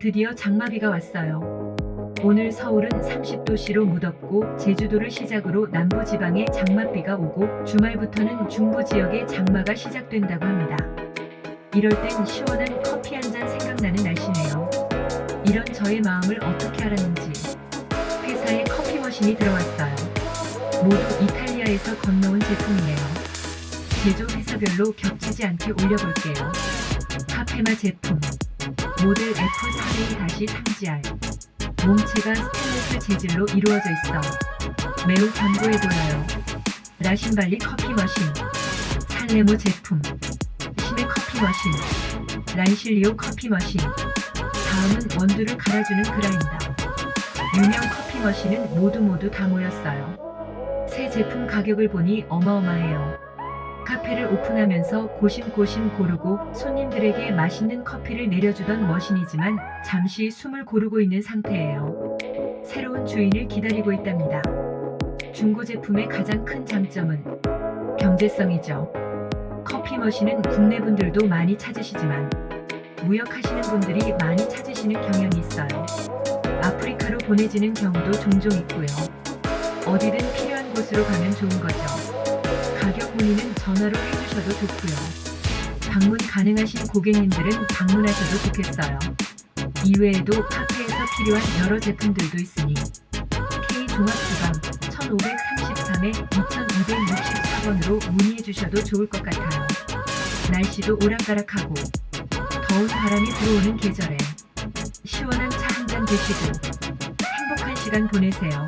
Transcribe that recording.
드디어 장마비가 왔어요. 오늘 서울은 30도씨로 무덥고 제주도를 시작으로 남부지방에 장맛비가 오고 주말부터는 중부 지역에 장마가 시작된다고 합니다. 이럴 땐 시원한 커피 한 잔 생각나는 날씨네요. 이런 저의 마음을 어떻게 알았는지 회사에 커피 머신이 들어왔어요. 모두 이탈리아에서 건너온 제품이에요. 제조 회사별로 겹치지 않게 올려볼게요. 카페마 제품 모델 F4A-3GR 몸체가 스테인리스 재질로 이루어져 있어 매우 견고해 보여요. 라신발리 커피 머신 살레모 제품 시메 커피 머신 란실리오 커피 머신 다음은 원두를 갈아주는 그라인더 유명 커피 머신은 모두 모두 다 모였어요. 새 제품 가격을 보니 어마어마해요. 카페를 오픈하면서 고심고심 고르고 손님들에게 맛있는 커피를 내려주던 머신이지만 잠시 숨을 고르고 있는 상태예요. 새로운 주인을 기다리고 있답니다. 중고 제품의 가장 큰 장점은 경제성이죠. 커피 머신은 국내 분들도 많이 찾으시지만 무역하시는 분들이 많이 찾으시는 경향이 있어요. 아프리카로 보내지는 경우도 종종 있고요. 어디든 필요한 곳으로 가면 좋은 거죠. 전화로 해주셔도 좋고요. 방문 가능하신 고객님들은 방문하셔도 좋겠어요. 이외에도 카페에서 필요한 여러 제품들도 있으니 K종합주방 1533에 2264번으로 문의해 주셔도 좋을 것 같아요. 날씨도 오락가락하고 더운 바람이 들어오는 계절에 시원한 차 한 잔 드시고 행복한 시간 보내세요.